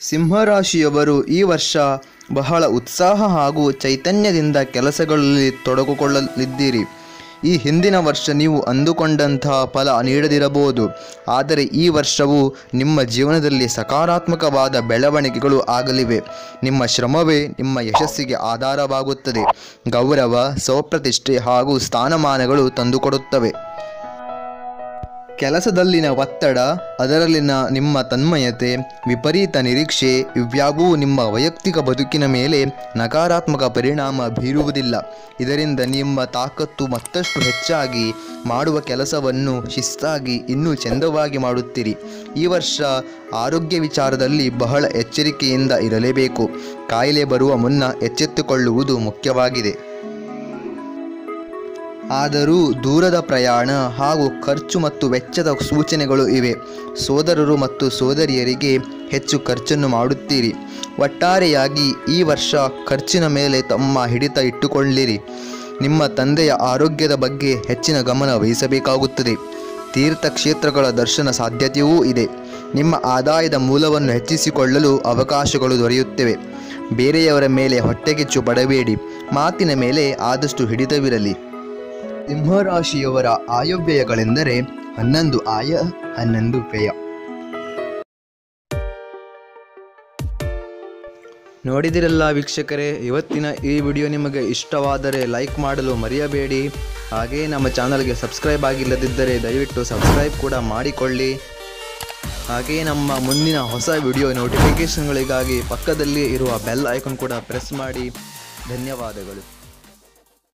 ಸಿಂಹರಾಶಿಯವರು ಈ ವರ್ಷ ಬಹಳ ಉತ್ಸಾಹ ಹಾಗೂ ಚೈತನ್ಯದಿಂದ ಕೆಲಸಗಳಲ್ಲಿ ತೊಡಗಿಕೊಳ್ಳಲಿದ್ದೀರಿ. ಈ ಹಿಂದಿನ ವರ್ಷ ನೀವು ಅಂದುಕೊಂಡಂತಹ ಫಲ ನೀಡದಿರಬಹುದು. ಆದರೆ ಈ ವರ್ಷವು ನಿಮ್ಮ ಜೀವನದಲ್ಲಿ ಸಕಾರಾತ್ಮಕವಾದ ಬೆಳವಣಿಗೆಗಳು ಆಗಲಿವೆ. ನಿಮ್ಮ ಶ್ರಮವೇ ನಿಮ್ಮ ಯಶಸ್ಸಿಗೆ ಆಧಾರವಾಗುತ್ತದೆ. ಗೌರವ ಸ್ವಪ್ರತಿಷ್ಠೆ ಹಾಗೂ ಸ್ಥಾನಮಾನಗಳು ತಂದುಕೊಡುತ್ತವೆ. ಕೆಲಸದಲ್ಲಿನ ಒತ್ತಡ, ಅದರಲ್ಲಿನ ನಿಮ್ಮ ತನ್ಮಯತೆ, ವಿಪರೀತ ನಿರೀಕ್ಷೆ ಇವ್ಯಾವೂ ನಿಮ್ಮ ವೈಯಕ್ತಿಕ ಬದುಕಿನ ಮೇಲೆ ನಕಾರಾತ್ಮಕ ಪರಿಣಾಮ ಬೀರುವುದಿಲ್ಲ. ಇದರಿಂದ ನಿಮ್ಮ ತಾಕತ್ತು ಮತ್ತಷ್ಟು ಹೆಚ್ಚಾಗಿ ಮಾಡುವ ಕೆಲಸವನ್ನು ಶಿಸ್ತಾಗಿ ಇನ್ನೂ ಚೆಂದವಾಗಿ ಮಾಡುತ್ತೀರಿ. ಈ ವರ್ಷ ಆರೋಗ್ಯ ವಿಚಾರದಲ್ಲಿ ಬಹಳ ಎಚ್ಚರಿಕೆಯಿಂದ ಇರಲೇಬೇಕು. ಕಾಯಿಲೆ ಬರುವ ಮುನ್ನ ಎಚ್ಚೆತ್ತುಕೊಳ್ಳುವುದು ಮುಖ್ಯವಾಗಿದೆ. ಆದರೂ ದೂರದ ಪ್ರಯಾಣ ಹಾಗೂ ಖರ್ಚು ಮತ್ತು ವೆಚ್ಚದ ಸೂಚನೆಗಳು ಇವೆ. ಸೋದರರು ಮತ್ತು ಸೋದರಿಯರಿಗೆ ಹೆಚ್ಚು ಖರ್ಚನ್ನು ಮಾಡುತ್ತೀರಿ. ಒಟ್ಟಾರೆಯಾಗಿ ಈ ವರ್ಷ ಖರ್ಚಿನ ಮೇಲೆ ತಮ್ಮ ಹಿಡಿತ ಇಟ್ಟುಕೊಳ್ಳಿರಿ. ನಿಮ್ಮ ತಂದೆಯ ಆರೋಗ್ಯದ ಬಗ್ಗೆ ಹೆಚ್ಚಿನ ಗಮನ ವಹಿಸಬೇಕಾಗುತ್ತದೆ. ತೀರ್ಥಕ್ಷೇತ್ರಗಳ ದರ್ಶನ ಸಾಧ್ಯತೆಯೂ ಇದೆ. ನಿಮ್ಮ ಆದಾಯದ ಮೂಲವನ್ನು ಹೆಚ್ಚಿಸಿಕೊಳ್ಳಲು ಅವಕಾಶಗಳು ದೊರೆಯುತ್ತವೆ. ಬೇರೆಯವರ ಮೇಲೆ ಹೊಟ್ಟೆಗೆಚ್ಚು ಪಡಬೇಡಿ. ಮಾತಿನ ಮೇಲೆ ಆದಷ್ಟು ಹಿಡಿತವಿರಲಿ. ಸಿಂಹರಾಶಿಯವರ ಆಯವ್ಯಯಗಳೆಂದರೆ ಹನ್ನೊಂದು ಆಯ, ಹನ್ನೊಂದು ವ್ಯಯ. ನೋಡಿದಿರಲ್ಲ ವೀಕ್ಷಕರೇ, ಇವತ್ತಿನ ಈ ವಿಡಿಯೋ ನಿಮಗೆ ಇಷ್ಟವಾದರೆ ಲೈಕ್ ಮಾಡಲು ಮರೆಯಬೇಡಿ. ಹಾಗೆಯೇ ನಮ್ಮ ಚಾನಲ್ಗೆ ಸಬ್ಸ್ಕ್ರೈಬ್ ಆಗಿಲ್ಲದಿದ್ದರೆ ದಯವಿಟ್ಟು ಸಬ್ಸ್ಕ್ರೈಬ್ ಕೂಡ ಮಾಡಿಕೊಳ್ಳಿ. ಹಾಗೆಯೇ ನಮ್ಮ ಮುಂದಿನ ಹೊಸ ವಿಡಿಯೋ ನೋಟಿಫಿಕೇಷನ್ಗಳಿಗಾಗಿ ಪಕ್ಕದಲ್ಲಿ ಇರುವ ಬೆಲ್ ಐಕಾನ್ ಕೂಡ ಪ್ರೆಸ್ ಮಾಡಿ. ಧನ್ಯವಾದಗಳು.